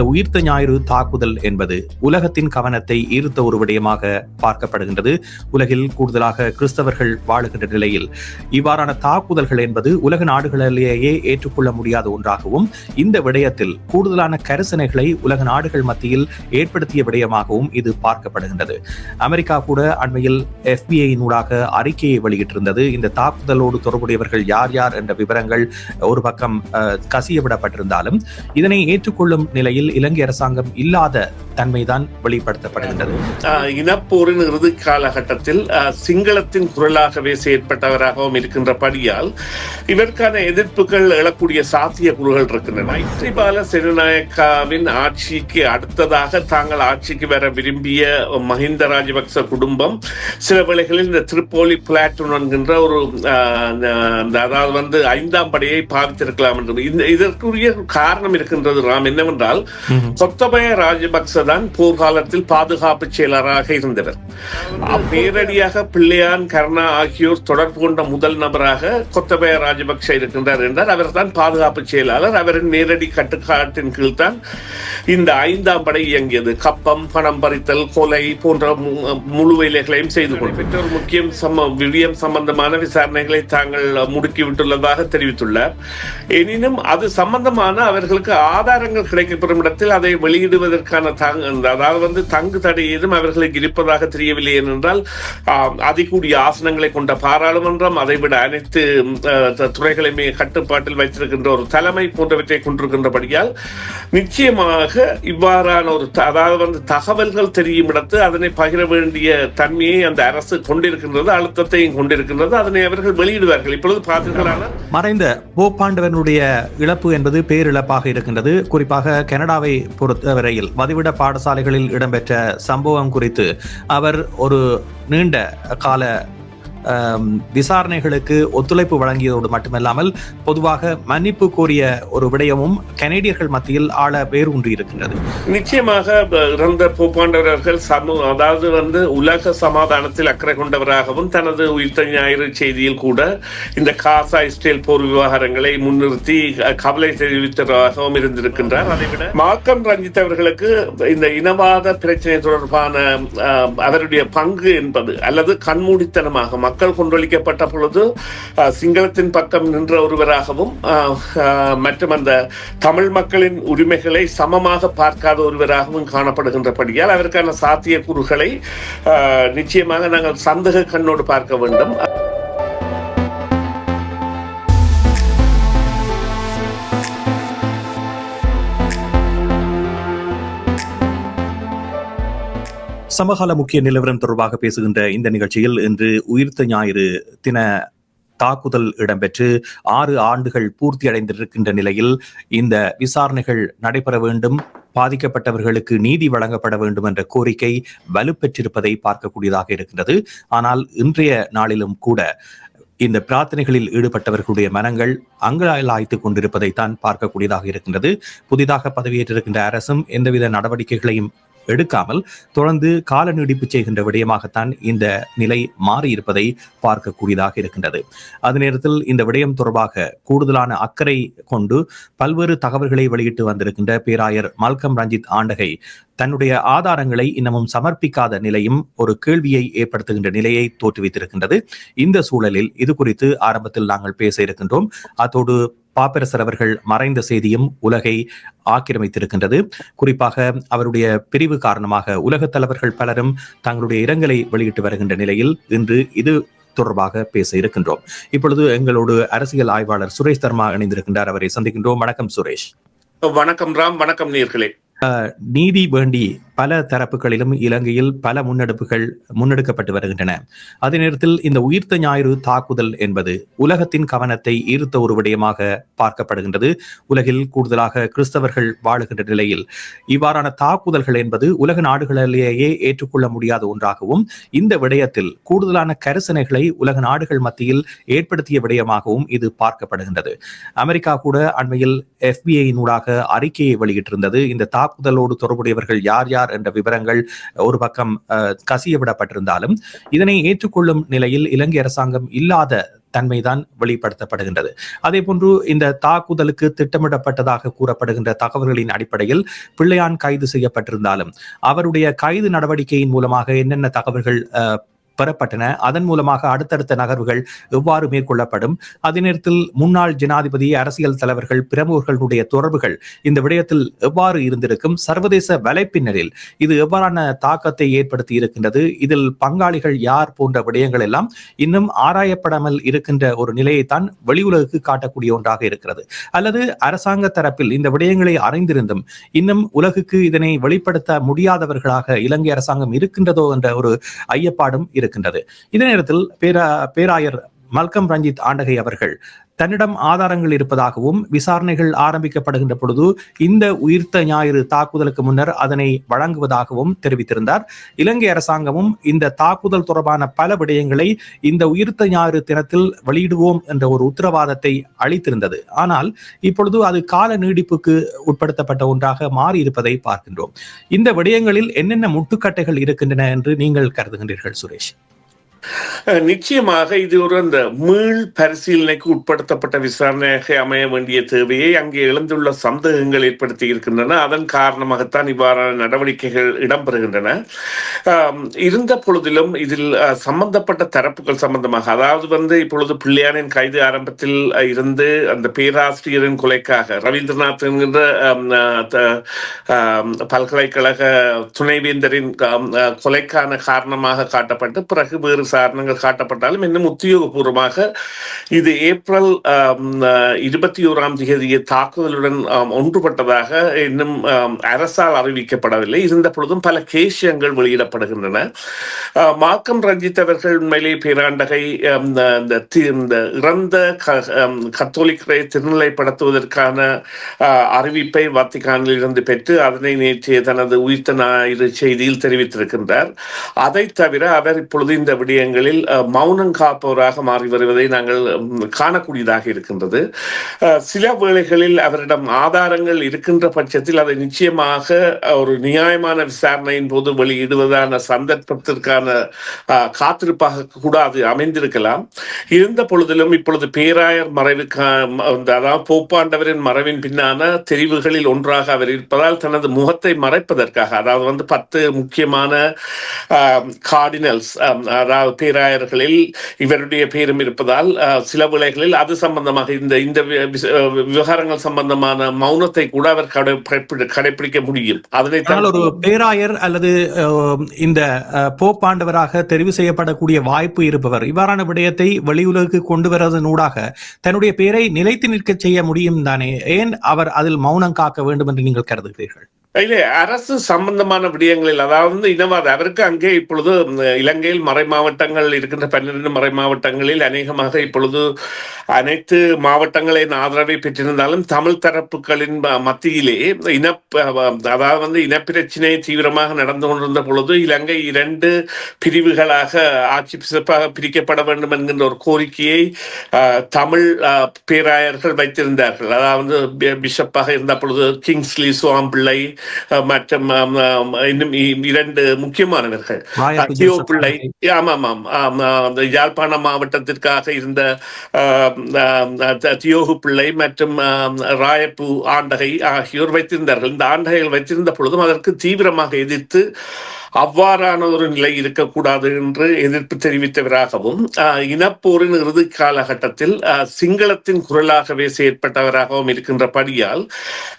இந்த உயிர்த்த ஞாயிறு தாக்குதல் என்பது உலகத்தின் கவனத்தை ஈர்த்த ஒரு விடயமாக பார்க்கப்படுகின்றது. உலகில் கூடுதலாக கிறிஸ்தவர்கள் வாழுகின்ற நிலையில் இவ்வாறான தாக்குதல்கள் என்பது உலக நாடுகளிலேயே ஏற்றுக்கொள்ள முடியாத ஒன்றாகவும் இந்த விடயத்தில் கூடுதலான கரிசனைகளை உலக நாடுகள் மத்தியில் ஏற்படுத்திய விடயமாகவும் இது பார்க்கப்படுகின்றது. அமெரிக்கா கூட அண்மையில் எஃபிஐயினூடாக அறிக்கையை வெளியிட்டிருந்தது. இந்த தாக்குதலோடு தொடர்புடையவர்கள் யார் யார் என்ற விவரங்கள் ஒரு பக்கம் கசியவிடப்பட்டிருந்தாலும் இதனை ஏற்றுக்கொள்ளும் நிலையில் இலங்கை அரசாங்கம் இல்லாத தன்மைதான் வெளிப்படுத்தப்படுகின்றது. இனப்போரின் இறுதி காலகட்டத்தில் ஆஹ் சிங்களத்தின் குரலாகவே செயற்பட்டவராகவும் இருக்கின்றபடியால் இதற்கான எதிர்ப்புகள் எழக்கூடிய சாத்திய குழுகள் இருக்கின்றன மைத்ரிபால சிறுநாயக்காவின் ஆட்சிக்கு அடுத்ததாக தாங்கள் ஆட்சிக்கு வர விரும்பிய மஹிந்த ராஜபக்ச குடும்பம் சில வேளைகளில் இந்த திருப்போலி பிளாட்டூன் என்கின்ற ஒரு அந்த- அதாவது வந்து ஐந்தாம் படையை பாவித்திருக்கலாம் என்று. இந்த இதற்குரிய காரணம் இருக்கின்றது ராம் என்னவென்றால் கொத்தபய ராஜபக்ச தான் போர்க்காலத்தில் பாதுகாப்பு செயலராக இருந்தவர். நேரடியாக பிள்ளையான் கர்ணா ஆகியோர் தொடர்பு கொண்ட முதல் நபராக கொத்தபய ராஜபக்ச இருக்கின்றார் என்றார். அவர் தான் பாதுகாப்பு செயலாளர். அவரின் நேரடி கட்டுக்காட்டின் கீழ் தான் இந்த ஐந்தாம் படை இயங்கியது. கப்பம் பணம் பறித்தல் கொலை போன்ற முழு வேலைகளையும் செய்து கொண்டு பெற்றோர் முக்கியம் சம விடயம் சம்பந்தமான விசாரணைகளை தாங்கள் முடுக்கிவிட்டுள்ளதாக தெரிவித்துள்ளார். எனினும் அது சம்பந்தமான அவர்களுக்கு ஆதாரங்கள் கிடைக்கப்பெறும் இடத்தில் அதை வெளியிடுவதற்கான தங்- அதாவது வந்து தங்கு தடை ஏதும் அவர்களுக்கு இருப்பதாக தெரியவில்லை ஏனென்றால் அதிகூடிய ஆசனங்களை கொண்ட பாராளுமன்றம் அதைவிட அனைத்து துறைகளையுமே கட்டுப்பாட்டில் வைத்திருக்கின்ற ஒரு தலைமை போன்றவற்றை கொண்டிருக்கின்றபடியால் நிச்சயமாக இவ்வாறான ஒரு அதாவது வந்து தகவல்கள் தெரியும் இடத்து அதனை பகிர வேண்டிய தன்மையை அந்த அரசு கொண்டிருக்கின்றது அழுத்தத்தையும் கொண்டிருக்கின்றது அதனை அவர்கள் வெளியிடுவார்கள். இப்பொழுது பார்த்தீர்களான மறைந்த போப்பாண்டவனுடைய இழப்பு என்பது பேரிழப்பாக இருக்கின்றது. குறிப்பாக கனடாவை பொறுத்தவரையில் வதிவிட பாடசாலைகளில் இடம்பெற்ற சம்பவம் குறித்து அவர் ஒரு நீண்ட கால விசாரணைகளுக்கு ஒத்துழைப்பு வழங்கியதோடு மட்டுமல்லாமல் பொதுவாக மன்னிப்பு கோரிய ஒரு விடயமும் கனேடியர்கள் மத்தியில் ஆள வேரூன்றி இருக்கின்றது. நிச்சயமாக இறந்த போப்பாண்டவர்கள் சமூக அதாவது வந்து உலக சமாதானத்தில் அக்கறை கொண்டவராகவும் தனது உயிர்த்த ஞாயிறு செய்தியில் கூட இந்த காசா இஸ்ரேல் போர் விவகாரங்களை முன்னிறுத்தி கவலை தெரிவித்தவராகவும் இருந்திருக்கின்றார். அதைவிட மாக்கம் ரஞ்சித் அவர்களுக்கு இந்த இனவாத பிரச்சனை தொடர்பான அஹ், அவருடைய பங்கு என்பது அல்லது கண்மூடித்தனமாக மக்கள் கொண்டொழிக்கப்பட்ட பொழுது சிங்களத்தின் பக்கம் நின்ற ஒருவராகவும் மற்றும் அந்த தமிழ் மக்களின் உரிமைகளை சமமாக பார்க்காத ஒருவராகவும் காணப்படுகின்றபடியால் அதற்கான சாத்தியக்கூறுகளை அஹ், நிச்சயமாக நாங்கள் சந்தக கண்ணோடு பார்க்க வேண்டும். சமகால முக்கிய நிலவரம் தொடர்பாக பேசுகின்ற இந்த நிகழ்ச்சியில் இன்று உயிர்த்த ஞாயிறு தின தாக்குதல் இடம்பெற்று ஆறு ஆண்டுகள் பூர்த்தி அடைந்திருக்கின்ற நிலையில் இந்த விசாரணைகள் நடைபெற வேண்டும் பாதிக்கப்பட்டவர்களுக்கு நீதி வழங்கப்பட வேண்டும் என்ற கோரிக்கை வலுப்பெற்றிருப்பதை பார்க்கக்கூடியதாக இருக்கின்றது. ஆனால் இன்றைய நாளிலும் கூட இந்த பிரார்த்தனைகளில் ஈடுபட்டவர்களுடைய மனங்கள் அங்கலாய்த்துக் கொண்டிருப்பதைத்தான் பார்க்கக்கூடியதாக இருக்கின்றது. புதிதாக பதவியேற்றிருக்கின்ற அரசும் எந்தவித நடவடிக்கைகளையும் எடுக்காமல் தொடர்ந்து கால நீடிப்பு செய்கின்ற விடயமாகத்தான் இந்த நிலை மாறியிருப்பதை பார்க்கக்கூடியதாக இருக்கின்றது. அதே நேரத்தில் இந்த விடயம் தொடர்பாக கூடுதலான அக்கறை கொண்டு பல்வேறு தகவல்களை வெளியிட்டு வந்திருக்கின்ற பேராயர் மல்கம் ரஞ்சித் ஆண்டகை தன்னுடைய ஆதாரங்களை இன்னமும் சமர்ப்பிக்காத நிலையும் ஒரு கேள்வியை ஏற்படுத்துகின்ற நிலையை தோற்றுவித்திருக்கின்றது. இந்த சூழலில் இது குறித்து ஆரம்பத்தில் நாங்கள் பேச இருக்கின்றோம். அதோடு பாப்பரசர் அவர்கள் மறைந்த செய்தியும் உலகை ஆக்கிரமித்திருக்கின்றது. குறிப்பாக அவருடைய பிரிவு காரணமாக உலகத் தலைவர்கள் பலரும் தங்களுடைய இரங்கலை வெளியிட்டு வருகின்ற நிலையில் இன்று இது தொடர்பாக பேச இருக்கின்றோம். இப்பொழுது எங்களோடு அரசியல் ஆய்வாளர் சுரேஷ் தர்மா இணைந்திருக்கின்றார். அவரை சந்திக்கின்றோம். வணக்கம் சுரேஷ். வணக்கம் ராம். வணக்கம் நேர்களே. நீதி வேண்டி பல தரப்புகளிலும் இலங்கையில் பல முன்னெடுப்புகள் முன்னெடுக்கப்பட்டு வருகின்றன. அதே நேரத்தில் இந்த உயிர்த்த ஞாயிறு தாக்குதல் என்பது உலகத்தின் கவனத்தை ஈர்த்த ஒரு விடயமாக பார்க்கப்படுகின்றது. உலகில் கூடுதலாக கிறிஸ்தவர்கள் வாழுகின்ற நிலையில் இவ்வாறான தாக்குதல்கள் என்பது உலக நாடுகளிலேயே ஏற்றுக்கொள்ள முடியாத ஒன்றாகவும் இந்த விடயத்தில் கூடுதலான கரிசனைகளை உலக நாடுகள் மத்தியில் ஏற்படுத்திய விடயமாகவும் இது பார்க்கப்படுகின்றது. அமெரிக்கா கூட அண்மையில் எஃபிஐயினூடாக அறிக்கையை வெளியிட்டிருந்தது. இந்த தாக்குதலோடு தொடர்புடையவர்கள் யார் யார் என்ற விவரங்கள் ஒரு பக்கம் கசிய விடப்பட்டிருந்தாலும் இதனை ஏற்றுக்கொள்ளும் நிலையில் இலங்கை அரசாங்கம் இல்லாத தன்மைதான் வெளிப்படுத்தப்படுகின்றது. அதே போன்று இந்த தாக்குதலுக்கு திட்டமிடப்பட்டதாக கூறப்படுகின்ற தகவல்களின் அடிப்படையில் பிள்ளையான் கைது செய்யப்பட்டிருந்தாலும் அவருடைய கைது நடவடிக்கையின் மூலமாக என்னென்ன தகவல்கள் அஹ், பெறப்பட்டன. அதன் மூலமாக அடுத்தடுத்த நகர்வுகள் எவ்வாறு மேற்கொள்ளப்படும்? அதே நேரத்தில் முன்னாள் ஜனாதிபதி அரசியல் தலைவர்கள் பிரமுகர்களுடைய தொடர்புகள் இந்த விடயத்தில் எவ்வாறு இருந்திருக்கும்? சர்வதேச வலைப்பின்னரில் இது எவ்வாறான தாக்கத்தை ஏற்படுத்தி இருக்கின்றது? இதில் பங்காளிகள் யார் போன்ற விடயங்கள் எல்லாம் இன்னும் ஆராயப்படாமல் இருக்கின்ற ஒரு நிலையைத்தான் வெளி உலகுக்கு காட்டக்கூடிய ஒன்றாக இருக்கிறது. அல்லது அரசாங்க தரப்பில் இந்த விடயங்களை அறிந்திருந்தும் இன்னும் உலகுக்கு இதனை வெளிப்படுத்த முடியாதவர்களாக இலங்கை அரசாங்கம் இருக்கின்றதோ என்ற ஒரு ஐயப்பாடும் இருக்கு. இருக்கின்றது. இதே நேரத்தில் பேரா பேராயர் மல்கம் ரஞ்சித் ஆண்டகை அவர்கள் தன்னிடம் ஆதாரங்கள் இருப்பதாகவும் விசாரணைகள் ஆரம்பிக்கப்படுகின்ற பொழுது இந்த உயிர்த்த ஞாயிறு தாக்குதலுக்கு முன்னர் அதனை வழங்குவதாகவும் தெரிவித்திருந்தார். இலங்கை அரசாங்கமும் இந்த தாக்குதல் தொடர்பான பல விடயங்களை இந்த உயிர்த்த ஞாயிறு தினத்தில் வெளியிடுவோம் என்ற ஒரு உத்தரவாதத்தை அளித்திருந்தது. ஆனால் இப்பொழுது அது கால நீடிப்புக்கு உட்படுத்தப்பட்ட ஒன்றாக மாறி இருப்பதை பார்க்கின்றோம். இந்த விடயங்களில் என்னென்ன முட்டுக்கட்டைகள் இருக்கின்றன என்று நீங்கள் கருதுகின்றீர்கள் சுரேஷ்? நிச்சயமாக இது ஒரு அந்த மீள் பரிசீலனைக்கு உட்படுத்தப்பட்ட விசாரணையாக அமைய வேண்டிய தேவையை அங்கே எழுந்துள்ள சந்தேகங்கள் ஏற்படுத்தி இருக்கின்றன அதன் காரணமாகத்தான் இவ்வாறான நடவடிக்கைகள் இடம்பெறுகின்றன. இருந்த பொழுதிலும் இதில் சம்பந்தப்பட்ட தரப்புகள் சம்பந்தமாக அதாவது வந்து இப்பொழுது பிள்ளையானின் கைது ஆரம்பத்தில் இருந்து அந்த பேராசிரியரின் கொலைக்காக ரவீந்திரநாத் என்கின்ற பல்கலைக்கழக துணைவேந்தரின் கொலைக்கான காரணமாக காட்டப்பட்டு பிறகு வேறு காரணங்கள் காட்டப்பட்டாலும் இன்னும் உத்தியோகபூர்வமாக இது ஏப்ரல் இருபத்தி ஓராம் தேதிய தாக்குதலுடன் ஒன்றுபட்டதாக இன்னும் அரசால் அறிவிக்கப்படவில்லை. இருந்த பொழுதும் பல கேசியங்கள் வெளியிடப்படுகின்றன. மாக்கம் ரஞ்சித் அவர்கள் உண்மையிலே பேராண்டகை இந்த- இறந்த கத்தோலிக்கரை திருநிலைப்படுத்துவதற்கான அறிவிப்பை வத்திகானில் இருந்து பெற்று அதனை நேற்றைய தனது உயிர்த்த ஞாயிறு செய்தியில் தெரிவித்திருக்கின்றார். அதை தவிர அவர் இப்பொழுது இந்த விடயங்களில் மௌனம் காப்பவராக மாறி வருவதை நாங்கள் காணக்கூடியதாக இருக்கின்றது. சில வேளைகளில் அவரிடம் ஆதாரங்கள் இருக்கின்ற பட்சத்தில் அதை நிச்சயமாக ஒரு நியாயமான விசாரணையின் போது வெளியிடுவதான சந்தர்ப்பத்திற்கான காத்திருப்பாக கூட அது அமைந்திருக்கலாம். இருந்த பொழுதிலும் இப்பொழுது பேராயர் மறைவுக்கு அதாவது போப்பாண்டவரின் மறைவின் பின்னான தெரிவுகளில் ஒன்றாக அவர் இருப்பதால் தனது முகத்தை மறைப்பதற்காக அதாவது வந்து பத்து முக்கியமான கார்டினல்ஸ் அதாவது பேராயர்களில் இவருடைய பேரும் இருப்பதால் சில வேளைகளில் அது சம்பந்தமாக இந்த இந்த விவகாரங்கள் சம்பந்தமான மௌனத்தை கூட அவர் கடைபிடிக்க முடியும். அதனை ஒரு பேராயர் அல்லது இந்த போப்பாண்டவராக தெரிவு செய்யப்படக்கூடிய வாய்ப்பு இருப்பவர் இவ்வாறான விடயத்தை வெளியுலகுக்கு கொண்டு வருவதனூடாக தன்னுடைய பேரை நிலைத்து நிற்க செய்ய முடியும் தானே? ஏன் அவர் அதில் மௌனம் காக்க வேண்டும் என்று நீங்கள் கருதுகிறீர்கள்? இல்லை அரசு சம்பந்தமான விடயங்களில் அதாவது இனவாத அவருக்கு அங்கே இப்பொழுது இலங்கையில் மறை மாவட்டங்கள் இருக்கின்ற பன்னிரண்டு மறை மாவட்டங்களில் அநேகமாக இப்பொழுது அனைத்து மாவட்டங்களின் ஆதரவை பெற்றிருந்தாலும் தமிழ் தரப்புகளின் மத்தியிலே இன அதாவது வந்து இனப்பிரச்சினை தீவிரமாக நடந்து கொண்டிருந்த பொழுது இலங்கை இரண்டு பிரிவுகளாக ஆட்சி சிறப்பாக பிரிக்கப்பட வேண்டும் என்கின்ற ஒரு கோரிக்கையை ஆஹ், தமிழ் ஆஹ், பேராயர்கள் வைத்திருந்தார்கள். அதாவது பிஷப்பாக இருந்த பொழுது கிங்ஸ்லி சுவாம்பிள்ளை மற்றும் இன்னும் இரண்டு முக்கியமானவர்கள். ராயப்ப தியோ ஜோசப் பிள்ளை ஆமாம் ஆமாம் யாழ்ப்பாண மாவட்டத்திற்காக இருந்த தியோகு பிள்ளை மற்றும் ராயப்பு ஆண்டகை ஆகியோர் வைத்திருந்தார்கள். இந்த ஆண்டகைகள் வைத்திருந்த பொழுதும் அதற்கு தீவிரமாக எதிர்த்து அவ்வாறான ஒரு நிலை இருக்கக்கூடாது என்று எதிர்ப்பு தெரிவித்தவராகவும் இனப்போரின் இறுதி காலகட்டத்தில் சிங்களத்தின் குரலாகவே செயற்பட்டவராகவும் இருக்கின்றபடியால்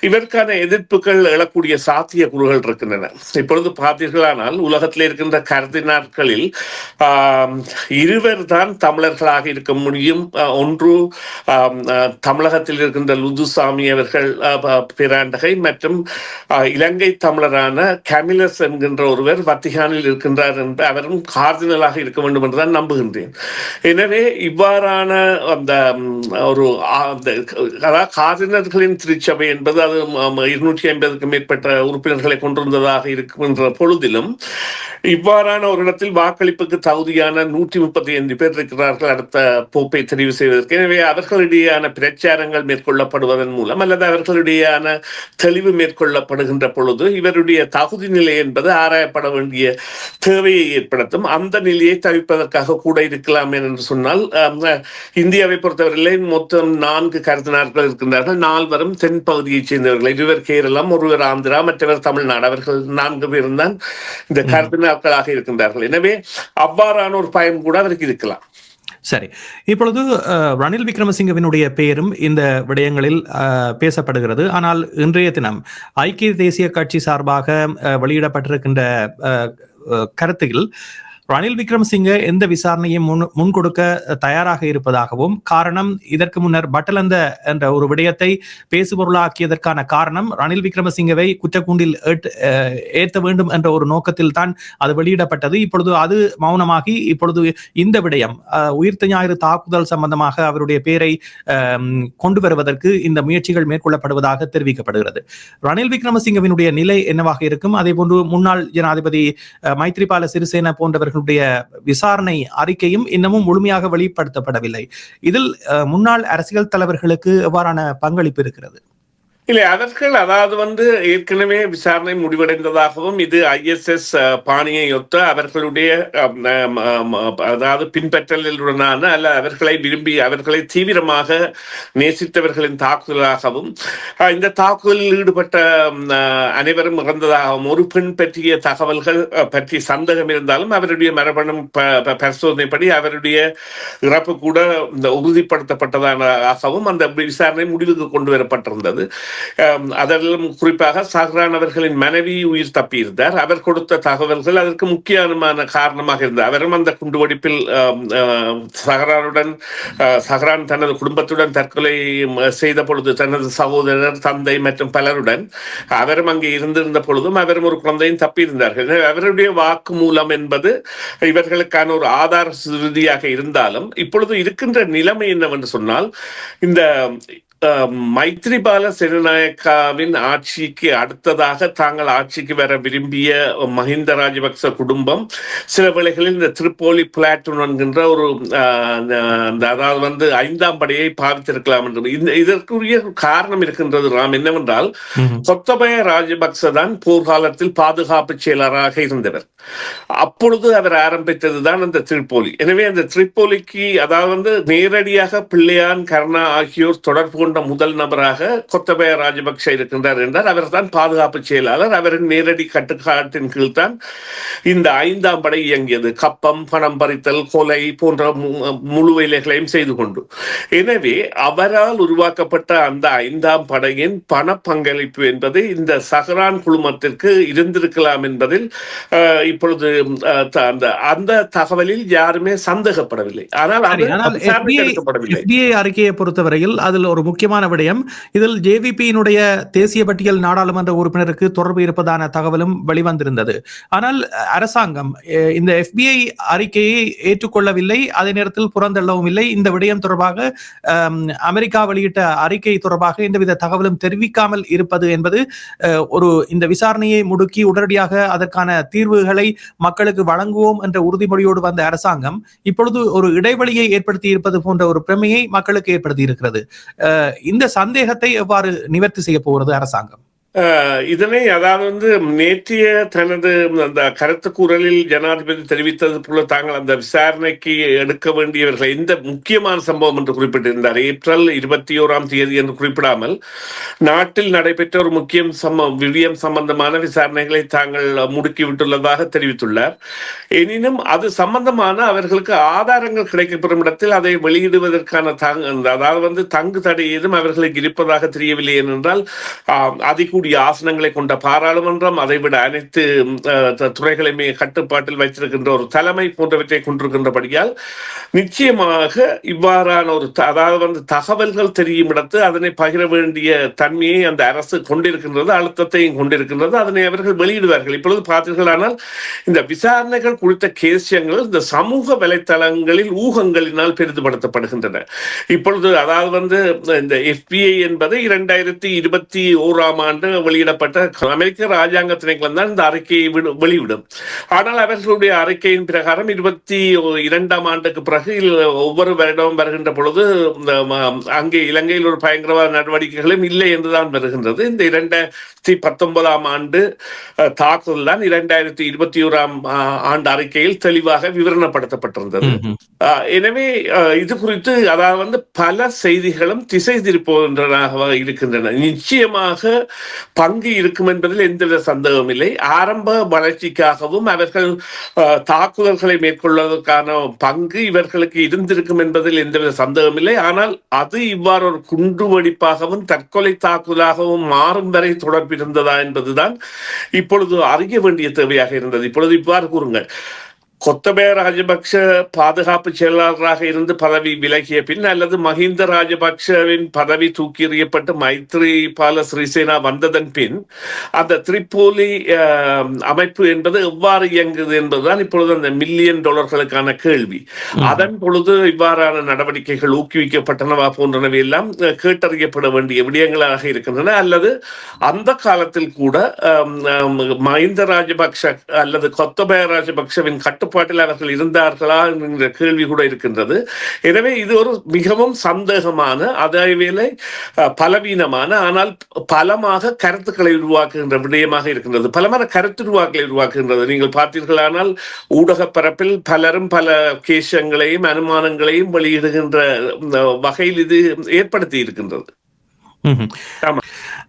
இதற்கான எதிர்ப்புகள் எழக்கூடிய சாத்திய குழுகள் இருக்கின்றன. இப்பொழுது பார்த்தீர்களானால் உலகத்தில் இருக்கின்ற கருதினார்களில் இருவர் தான் தமிழர்களாக இருக்க முடியும். ஒன்று ஆஹ், தமிழகத்தில் இருக்கின்ற லுதுசாமி அவர்கள் பிராண்டகை மற்றும் இலங்கை தமிழரான கமிலஸ் என்கின்ற ஒருவர் வத்திகானில் இருக்கின்றார் என்று அவரும் கார்தினலாக இருக்க வேண்டும் என்றுதான் நம்புகின்றேன். எனவே இவ்வாறான அந்த ஒரு அதாவது கார்தினர்களின் திருச்சபை என்பது அது இருநூற்றி ஐம்பதுக்கு மேற்பட்ட உறுப்பினர்களை கொண்டிருந்ததாக இருக்கின்ற பொழுதிலும் இவ்வாறான ஒரு இடத்தில் வாக்களிப்புக்கு தகுதியான நூற்றி முப்பத்தி ஐந்து பேர் இருக்கிறார்கள் அடுத்த போப்பை தெரிவு செய்வதற்கு. எனவே அவர்களிடையான பிரச்சாரங்கள் மேற்கொள்ளப்படுவதன் மூலம் அல்லது அவர்களிடையான தெளிவு மேற்கொள்ளப்படுகின்ற பொழுது இவருடைய தகுதி நிலை என்பது ஆராயப்பட வேண்டிய தேவையை ஏற்படுத்தும் அந்த நிலையை தவிர்ப்பதற்காக கூட இருக்கலாம் என்று சொன்னால் இந்தியாவை பொறுத்தவரையிலே மொத்தம் நான்கு கருத்தினார்கள் இருக்கின்றார்கள். நால்வரும் தென் பகுதியைச் சேர்ந்தவர்கள். இருவர் கேரளம் ஒருவர் ஆந்திரா மற்றவர் தமிழ்நாடு. அவர்கள் நான்கு பேரும் தான் இந்த கருத்தினார்களாக இருக்கின்றார்கள். எனவே அவ்வாறான ஒரு பயம் கூட அவருக்கு இருக்கலாம். சரி. இப்பொழுது ரணில் விக்ரமசிங்கவினுடைய பெயரும் இந்த விடயங்களில் பேசப்படுகிறது. ஆனால் இன்றைய தினம் ஐக்கிய தேசிய கட்சி சார்பாக வெளியிடப்பட்டிருக்கின்ற கருத்துகள் ரணில் விக்ரமசிங்க எந்த விசாரணையும் முன் முன் கொடுக்க தயாராக இருப்பதாகவும் காரணம் இதற்கு முன்னர் பட்டலந்த என்ற ஒரு விடயத்தை பேசுபொருளாக்கியதற்கான காரணம் ரணில் விக்ரமசிங்கவை குற்றக்கூண்டில் ஏற்ற வேண்டும் என்ற ஒரு நோக்கத்தில் தான் அது வெளியிடப்பட்டது. இப்பொழுது அது மௌனமாகி இப்பொழுது இந்த விடயம் உயிர்த்த ஞாயிறு தாக்குதல் சம்பந்தமாக அவருடைய பெயரை கொண்டு வருவதற்கு இந்த முயற்சிகள் மேற்கொள்ளப்படுவதாக தெரிவிக்கப்படுகிறது. ரணில் விக்ரமசிங்கவினுடைய நிலை என்னவாக இருக்கும்? அதே போன்று முன்னாள் ஜனாதிபதி மைத்ரிபால சிறிசேன அவர்களுடைய விசாரணை அறிக்கையும் இன்னமும் முழுமையாக வெளிப்படுத்தப்படவில்லை. இதில் முன்னாள் அரசியல் தலைவர்களுக்கு எவ்வாறான பங்களிப்பு இருக்கிறது? இல்லை அவர்கள் அதாவது வந்து ஏற்கனவே விசாரணை முடிவடைந்ததாகவும் இது ஐஎஸ்எஸ் பாணியை ஒத்த அவர்களுடைய அதாவது பின்பற்றலுடனான அல்ல அவர்களை விரும்பி அவர்களை தீவிரமாக நேசித்தவர்களின் தாக்குதலாகவும் இந்த தாக்குதலில் ஈடுபட்ட அனைவரும் இறந்ததாகவும் ஒரு பெண் பற்றிய தகவல்கள் பற்றி சந்தேகம் இருந்தாலும் அவருடைய மரபணு ப- பரிசோதனைப்படி அவருடைய இறப்பு கூட இந்த உறுதிப்படுத்தப்பட்டதாகவும் அந்த விசாரணை முடிவுக்கு கொண்டு வரப்பட்டிருந்தது. அதிலும் குறிப்பாக சஹ்ரான் அவர்களின் மனைவி உயிர் தப்பியிருந்தார். அவர் கொடுத்த தகவல்கள் அதற்கு முக்கியமான காரணமாக இருந்தது. அவரும் அந்த குண்டுவெடிப்பில் சஹ்ரானுடன் சஹ்ரான் தனது குடும்பத்துடன் தற்கொலை செய்த பொழுது தனது சகோதரர் தந்தை மற்றும் பலருடன் அவரும் அங்கே இருந்திருந்த பொழுதும் அவரும் ஒரு குழந்தையும் தப்பியிருந்தார்கள். அவருடைய வாக்கு மூலம் என்பது இவர்களுக்கான ஒரு ஆதார ரீதியாக இருந்தாலும் இப்பொழுது இருக்கின்ற நிலைமை என்னவென்று சொன்னால் இந்த மைத்ரிபால சிறநாயக்காவின் ஆட்சிக்கு அடுத்ததாக தாங்கள் ஆட்சிக்கு வர விரும்பிய மஹிந்த ராஜபக்ச குடும்பம் சில வேளைகளில் இந்த திருப்போலி பிளாட்டூன் என்கின்ற ஒரு அதாவது வந்து ஐந்தாம் படையை பாவித்திருக்கலாம் என்று. இந்த இதற்குரிய காரணம் இருக்கின்றது ராம் என்னவென்றால் கொத்தபய ராஜபக்ச தான் போர்க்காலத்தில் பாதுகாப்பு செயலராக இருந்தவர். அப்பொழுது அவர் ஆரம்பித்ததுதான் அந்த திரிப்போலி. எனவே அந்த திரிப்போலிக்கு அதாவது வந்து நேரடியாக பிள்ளையான் கருணா ஆகியோர் தொடர்பு கொண்ட முதல் நபராக கொத்தபய ராஜபக்ஷ இருக்கின்றார் என்றார் அவர் தான் பாதுகாப்பு செயலாளர். அவரின் நேரடி கட்டுக்காட்டின் கீழ் தான் இந்த ஐந்தாம் படை இயங்கியது. கப்பம் பணம் பறித்தல் கொலை போன்ற முழு வேலைகளையும் செய்து கொண்டு. எனவே அவரால் உருவாக்கப்பட்ட அந்த ஐந்தாம் படையின் பண பங்களிப்பு என்பது இந்த சஹரான் குழுமத்திற்கு இருந்திருக்கலாம் என்பதில் இப்பொழுது அந்த அந்த தகவலில் யாருமே சந்தேகப்படவில்லை. ஆனால் அறிக்கையை பொறுத்தவரையில் அதில் ஒரு முக்கியமான விடயம். இதில் ஜேவிபியினுடைய தேசிய பட்டியல் நாடாளுமன்ற உறுப்பினருக்கு தொடர்பு இருப்பதான தகவலும் வெளிவந்திருந்தது. ஆனால் அரசாங்கம் இந்த எஃபிஐ அறிக்கையை ஏற்றுக்கொள்ளவில்லை. அதே நேரத்தில் புறந்தள்ளவும் இல்லை. இந்த விடயம் தொடர்பாக அமெரிக்கா வெளியிட்ட அறிக்கை தொடர்பாக எந்தவித தகவலும் தெரிவிக்காமல் இருப்பது என்பது ஒரு இந்த விசாரணையை முடுக்கி உடனடியாக அதற்கான தீர்வுகளை மக்களுக்கு வழங்குவோம் என்ற உறுதிமொழியோடு வந்த அரசாங்கம் இப்பொழுது ஒரு இடைவெளியை ஏற்படுத்தி இருப்பது போன்ற ஒரு பிரமையை மக்களுக்கு ஏற்படுத்தி இருக்கிறது இந்த சந்தேகத்தை எவ்வாறு நிவர்த்தி செய்ய போகிறது அரசாங்கம்? இதனை அதாவது வந்து நேற்றைய தனது அந்த கருத்து கூறலில் ஜனாதிபதி தெரிவித்தது போல தாங்கள் அந்த விசாரணைக்கு எடுக்க வேண்டியவர்களை இந்த முக்கியமான சம்பவம் என்று குறிப்பிட்டிருந்தார். ஏப்ரல் இருபத்தி ஓராம் தேதி என்று குறிப்பிடாமல் நாட்டில் நடைபெற்ற ஒரு முக்கிய சம்பவம் விடியம் சம்பந்தமான விசாரணைகளை தாங்கள் முடுக்கிவிட்டுள்ளதாக தெரிவித்துள்ளார். எனினும் அது சம்பந்தமான அவர்களுக்கு ஆதாரங்கள் கிடைக்கப்பெறும் இடத்தில் அதை வெளியிடுவதற்கான தங் அதாவது வந்து தங்கு தடை ஏதும் அவர்களுக்கு இருப்பதாக தெரியவில்லை ஏனென்றால் அதிக கூடிய ஆசனங்களை கொண்ட பாராளுமன்றம் அதைவிட அனைத்து துறைகளையுமே கட்டுப்பாட்டில் வைத்திருக்கின்ற ஒரு தலைமை போன்றவற்றை கொண்டிருக்கின்றபடியால் நிச்சயமாக இவ்வாறான ஒரு அதாவது வந்து தகவல்கள் தெரியும் இடத்து அதனை பகிர வேண்டிய தன்மையை அந்த அரசு கொண்டிருக்கின்றது அழுத்தத்தையும் கொண்டிருக்கின்றது. அதனை அவர்கள் வெளியிடுவார்கள். இப்பொழுது பார்த்தீர்கள் ஆனால் இந்த விசாரணைகள் குறித்த கேசியங்கள் இந்த சமூக வலைத்தளங்களில் ஊகங்களினால் பெரிதுபடுத்தப்படுகின்றன. இப்பொழுது அதாவது வந்து இந்த எஃபிஐ என்பது இரண்டாயிரத்தி இருபத்தி ஓராம் ஆண்டு வெளியிடப்பட்ட அமெரிக்க ராஜாங்க திணைக்களம் தான் இந்த அறிக்கையை வெளியிடும். ஆனால் அவர்களுடைய அறிக்கையின் பிரகாரம் இருபத்தி இரண்டாம் ஆண்டுக்கு பிறகு ஒவ்வொரு வருடமும் வருகின்ற பொழுது அங்கே இலங்கையில் ஒரு பயங்கரவாத நடவடிக்கைகளும் இல்லை என்றுதான் வருகின்றது. இந்த இரண்டாயிரத்தி பத்தொன்பதாம் ஆண்டு தாக்குதல் தான் இரண்டாயிரத்தி இருபத்தி ஓராம் ஆண்டு அறிக்கையில் தெளிவாக விவரணப்படுத்தப்பட்டிருந்தது. எனவே இது குறித்து அதாவது வந்து பல செய்திகளும் திசை திருப்புகின்றனவாக இருக்கின்றன. நிச்சயமாக பங்கு இருக்கும் என்பதில் எந்தவித சந்தேகமும் இல்லை ஆரம்ப வளர்ச்சிக்காகவும் அவர்கள் தாக்குதல்களை மேற்கொள்வதற்கான பங்கு இவர்களுக்கு இருந்திருக்கும் என்பதில் எந்தவித சந்தேகம் இல்லை ஆனால் அது இவ்வாறு ஒரு குண்டு வெடிப்பாகவும் தற்கொலை தாக்குதலாகவும் மாறும் வரை தொடர்பிருந்ததா என்பதுதான் இப்பொழுது அறிய வேண்டிய தேவையாக இருந்தது. இப்பொழுது இவ்வாறு கூறுங்கள். கொத்தபய ராஜபக்ஷ பாதுகாப்பு செயலாளராக இருந்து பதவி விலகிய பின் அல்லது மஹிந்த ராஜபக்ஷவின் பதவி தூக்கி எறியப்பட்டு மைத்ரி பால சிறிசேனா வந்ததன் பின் அந்த திரிப்போலி அஹ், அமைப்பு என்பது எவ்வாறு இயங்குது என்பதுதான் இப்பொழுது அந்த மில்லியன் டாலர்களுக்கான கேள்வி. அதன் பொழுது இவ்வாறான நடவடிக்கைகள் ஊக்குவிக்கப்பட்டனவா போன்றனவை எல்லாம் கேட்டறியப்பட வேண்டிய விடயங்களாக இருக்கின்றன. அல்லது அந்த காலத்தில் கூட மஹிந்த ராஜபக்ஷ அல்லது கொத்தபய ராஜபக்ஷவின் கட்டுப்பாட்டில் அவர்கள் இருந்தார்களா என்கிற கேள்வி கூட இருக்கின்றது. எனவே இது ஒரு மிகவும் சந்தேகமான அதேவேளை பலவீனமான ஆனால் பலமாக கருத்துக்களை உருவாக்குகின்ற விடயமாக இருக்கின்றது. பலமான கருத்துருவாக்களை உருவாக்குகின்றது. நீங்கள் பார்த்தீர்களானால் ஊடக பரப்பில் பலரும் பல கேஷங்களையும் அனுமானங்களையும் வெளியிடுகின்ற வகையில் இது ஏற்படுத்தி இருக்கின்றது.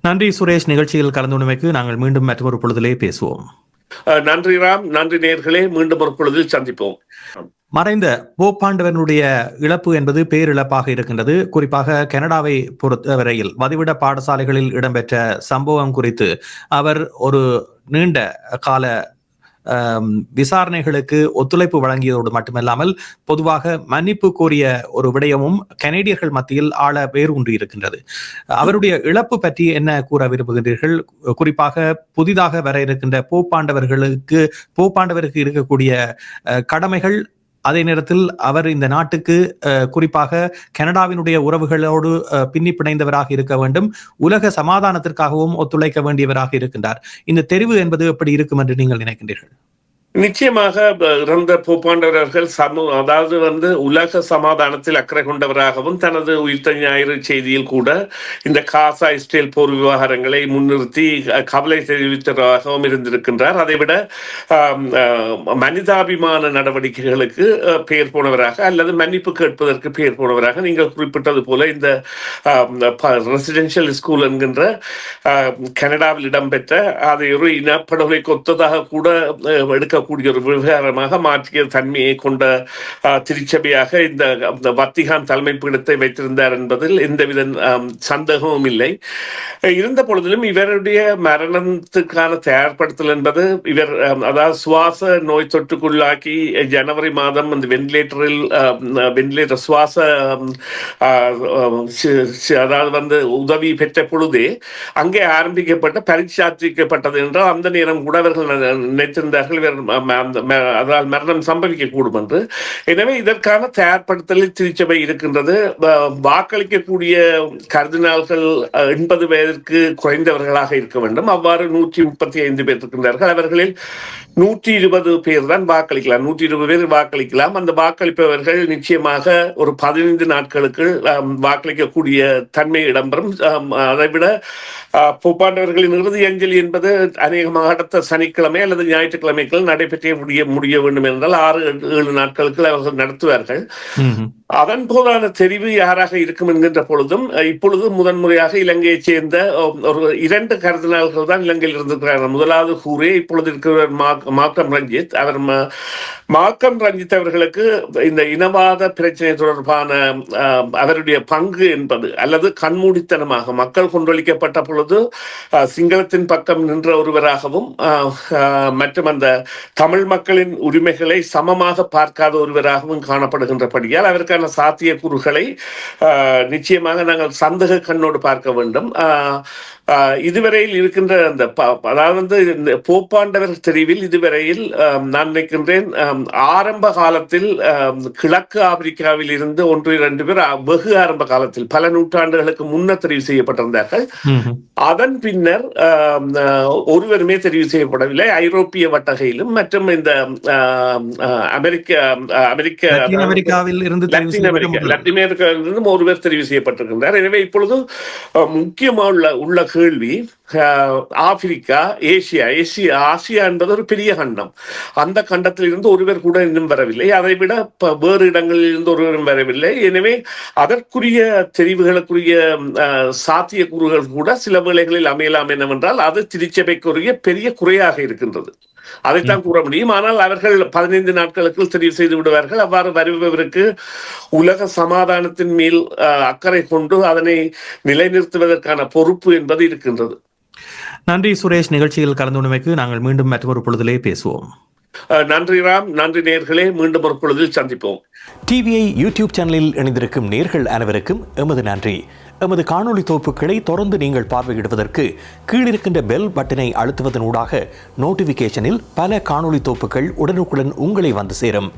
நன்றி சுரேஷ். நிகழ்ச்சியில் கலந்து கொண்டமைக்கு நாங்கள் மீண்டும் மற்றொரு பொழுதிலே பேசுவோம். நன்றி ராம் நன்றி நேர்களே மீண்டும் ஒரு பொழுதில் சந்திப்போம். மறைந்த போப்பாண்டவனுடைய இழப்பு என்பது பேரிழப்பாக இருக்கின்றது. குறிப்பாக கனடாவை பொறுத்தவரையில் வதிவிட பாடசாலைகளில் இடம்பெற்ற சம்பவம் குறித்து அவர் ஒரு நீண்ட கால விசாரணைகளுக்கு ஒத்துழைப்பு வழங்கியதோடு மட்டுமல்லாமல் பொதுவாக மன்னிப்பு கோரிய ஒரு விடயமும் கனேடியர்கள் மத்தியில் ஆள வேரூன்றி இருக்கின்றது. அவருடைய இழப்பு பற்றி என்ன கூற விரும்புகின்றீர்கள்? குறிப்பாக புதிதாக வர இருக்கின்ற போப்பாண்டவர்களுக்கு போப்பாண்டவருக்கு இருக்கக்கூடிய அஹ், கடமைகள் அதே நேரத்தில் அவர் இந்த நாட்டுக்கு குறிப்பாக கனடாவினுடைய உறவுகளோடு பின்னி பிணைந்தவராக இருக்க வேண்டும். உலக சமாதானத்திற்காகவும் ஒத்துழைக்க வேண்டியவராக இருக்கின்றார். இந்த தெரிவு என்பது எப்படி இருக்கும் என்று நீங்கள் நினைக்கின்றீர்கள்? நிச்சயமாக இறந்த போப்பாண்டவர்கள் சமூக அதாவது வந்து உலக சமாதானத்தில் அக்கறை கொண்டவராகவும் தனது உயிர்த்த ஞாயிறு செய்தியில் கூட இந்த காசா இஸ்ரேல் போர் விவகாரங்களை முன்னிறுத்தி கவலை தெரிவித்தவராகவும் இருந்திருக்கின்றார். அதைவிட மனிதாபிமான நடவடிக்கைகளுக்கு பெயர் போனவராக அல்லது மன்னிப்பு கேட்பதற்கு பெயர் போனவராக நீங்கள் குறிப்பிட்டது போல இந்த ரெசிடென்ஷியல் ஸ்கூல் என்கின்ற ஆஹ், கனடாவில் இடம்பெற்ற அதை ஒரு இனப்படுகொலை கொத்ததாக கூட எடுக்க எடுக்கக்கூடிய ஒரு விவகாரமாக மாற்றிய தன்மையை கொண்ட திருச்சபையாக இந்த வத்திகான் தலைமை பீடத்தை வைத்திருந்தார் என்பதில் எந்தவித சந்தேகமும் இல்லை. இருந்த பொழுதிலும் இவருடைய மரணத்துக்கான தயார்படுத்தல் என்பது இவர் அதாவது சுவாச நோய் தொற்றுக்குள்ளாக்கி ஜனவரி மாதம் அந்த வென்டிலேட்டரில் வென்டிலேட்டர் சுவாச அதாவது வந்து உதவி பெற்ற பொழுதே அங்கே ஆரம்பிக்கப்பட்ட பரிசாற்றிக்கப்பட்டது என்றால் அந்த நேரம் கூட அவர்கள் நினைத்திருந்தார்கள். இவர் அதனால் மரணம் சம்பவிக்க கூடும் என்று எனவே இதற்கான தயார்படுத்தலில் திருச்சபை இருக்கின்றது. வாக்களிக்கக்கூடிய கர்தினால்கள் எண்பது பேருக்கு குறைந்தவர்களாக இருக்க வேண்டும். அவ்வாறு நூற்றி முப்பத்தி ஐந்து பேர் இருக்கின்றார்கள். அவர்களில் நூற்றி இருபது பேர் தான் வாக்களிக்கலாம். நூற்றி இருபது பேர் வாக்களிக்கலாம். அந்த வாக்களிப்பவர்கள் நிச்சயமாக ஒரு பதினைந்து நாட்களுக்கு வாக்களிக்கக்கூடிய தன்மை இடம்பெறும். அதைவிட புப்பாண்டவர்களின் போப்பாண்டவர்களின் இறுதி அஞ்சலி என்பது அநேகமாக அடுத்த சனிக்கிழமை அல்லது ஞாயிற்றுக்கிழமைகள் நடைபெற்றே முடிய முடிய வேண்டும் என்றால் ஆறு ஏழு நாட்களுக்கு அவர்கள் நடத்துவார்கள். அதன் போதான தெரிவு யாராக இருக்கும் என்கின்ற பொழுதும் இப்பொழுது முதன்முறையாக இலங்கையைச் சேர்ந்த ஒரு இரண்டு கருதினால்கள் தான் இலங்கையில் இருந்திருக்கிறார்கள். முதலாவது கூறே இப்பொழுது இருக்கிறவர் மா- மாக்கம் ரஞ்சித். அவர் மாக்கம் ரஞ்சித் அவர்களுக்கு இந்த இனவாத பிரச்சனை தொடர்பான அஹ், அவருடைய பங்கு என்பது அல்லது கண்மூடித்தனமாக மக்கள் கொன்றொழிக்கப்பட்ட பொழுது அஹ், சிங்களத்தின் பக்கம் நின்ற ஒருவராகவும் மற்றும் அந்த தமிழ் மக்களின் உரிமைகளை சமமாக பார்க்காத ஒருவராகவும் காணப்படுகின்றபடியால் அதற்கான சாத்தியக்கூறுகளை நிச்சயமாக நாங்கள் சந்தக கண்ணோடு பார்க்க வேண்டும். இதுவரையில் இருக்கின்ற அந்த அதாவது வந்து இந்த போப்பாண்டவர் தெரிவில் இதுவரையில் நான் நினைக்கின்றேன் ஆரம்ப காலத்தில் கிழக்கு ஆப்பிரிக்காவில் இருந்து ஒன்று இரண்டு பேர் வெகு ஆரம்ப காலத்தில் பல நூற்றாண்டுகளுக்கு முன்னர் தெரிவு செய்யப்பட்டிருந்தார்கள். அதன் பின்னர் ஒருவருமே தெரிவு செய்யப்படவில்லை ஐரோப்பிய வட்டகையிலும் மற்றும் இந்த அமெரிக்க அமெரிக்க அமெரிக்காவில் இருந்து லத்தீன் அமெரிக்கா. லத்தீன் அமெரிக்காவிலிருந்தும் ஒருவர் தெரிவு செய்யப்பட்டிருக்கின்றார் எனவே இப்பொழுது அஹ், முக்கியமா உள்ள உள்ள கேள்வி ஆப்பிரிக்கா ஏசியா ஏசியா ஆசியா என்பது ஒரு பெரிய கண்டம். அந்த கண்டத்தில் இருந்து ஒருவர் கூட இன்னும் வரவில்லை. அதை விட வேறு இடங்களில் இருந்து ஒருவரும் வரவில்லை. எனவே அதற்குரிய தெரிவுகளுக்குரிய அஹ், சாத்தியக்கூறுகள் கூட சில வேளைகளில் அமையலாம் என்னவென்றால் அது திருச்சபைக்குரிய பெரிய குறையாக இருக்கின்றது. அதைத்தான் கூற முடியும். ஆனால் அவர்கள் பதினைந்து நாட்களுக்குள் தெரிவு செய்து விடுவார்கள். அவ்வாறு வருபவருக்கு உலக சமாதானத்தின் மேல் அக்கறை கொண்டு அதனை நிலைநிறுத்துவதற்கான பொறுப்பு என்பது இருக்கின்றது. நன்றி சுரேஷ். நிகழ்ச்சியில் கலந்துள்ளமைக்கு நாங்கள் மீண்டும் மற்றொரு பொழுதிலே பேசுவோம். நன்றி ராம். நன்றி நேர்களே. மீண்டும் ஒரு பொழுதில் சந்திப்போம். டிவிஐ யூடியூப் சேனலில் இணைந்திருக்கும் நேர்கள் அனைவருக்கும் எமது நன்றி. எமது காணொலி தொகுப்புகளை தொடர்ந்து நீங்கள் பார்வையிடுவதற்கு கீழிருக்கின்ற பெல் பட்டனை அழுத்துவதன் ஊடாக நோட்டிபிகேஷனில் பல காணொளி தொகுப்புகள் உடனுக்குடன் உங்களை வந்து சேரும்.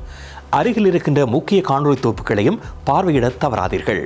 அருகில் இருக்கின்ற முக்கிய காணொளி தொகுப்புகளையும் பார்வையிட தவறாதீர்கள்.